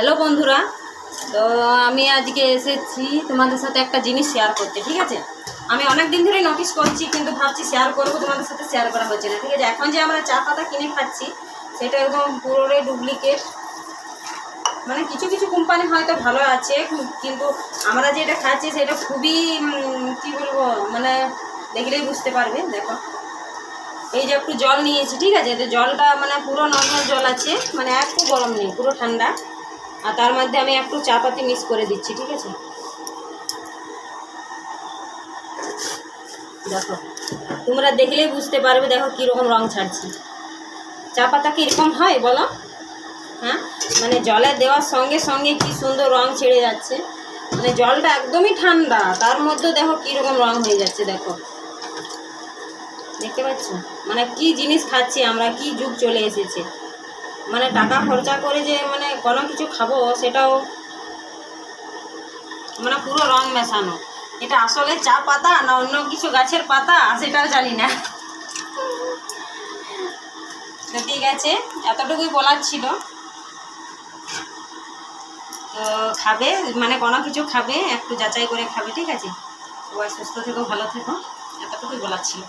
Hello বন্ধুরা, তো আমি আজকে এসেছি তোমাদের সাথে একটা জিনিস শেয়ার করতে, ঠিক আছে? আমি অনেক দিন ধরেই নোটিস করছি, কিন্তু ভাবছি শেয়ার করব, তোমাদের সাথে শেয়ার করা হচ্ছে না, ঠিক আছে? এখন যে আমরা চা পাতা কিনে খাচ্ছি, সেটা একদম পুরোটাই ডুপ্লিকেট মানে কিছু কিছু কোম্পানি হয়তো ভালো আছে, কিন্তু আমরা যেটা খাচ্ছি, সেটা খুবই কি বলব মানে দেখলেই বুঝতে পারবে, দেখো। এই যে একটু জল নিয়েছি, ঠিক আছে? জলটা মানে পুরো নর্মাল জল আছে মানে একটু গরম নেই, পুরো ঠান্ডা। আর তার মধ্যে আমি একটু চা পাতি মিক্স করে দিচ্ছি, ঠিক আছে? দেখো, তোমরা দেখলেই বুঝতে পারবে, দেখো কীরকম রং ছাড়ছি। চা পাতা কীরকম হয়, বলো? হ্যাঁ? মানে জলে দেওয়ার সঙ্গে সঙ্গে কি সুন্দর রং ছেড়ে যাচ্ছে। মানে জলটা একদমই ঠান্ডা, তার মধ্যে দেখো কীরকম রং হয়ে যাচ্ছে, দেখো। দেখতে পাচ্ছ? মানে কি জিনিস খাচ্ছি আমরা, কি যুগ চলে এসেছে। মানে টাকা খরচা করে যে মানে কোনো কিছু খাব, সেটাও মানে পুরো রং মেশানো। এটা আসলে চা পাতা না অন্য কিছু গাছের পাতা? সেটাও জানি না। ঠিক আছে, এতটুকুই বলার ছিল। তো খাবে মানে কোনো কিছু খাবে, একটু যাচাই করে খাবে, ঠিক আছে? সবাই সুস্থ থেকো, ভালো থেকো, এতটুকুই বলার ছিল।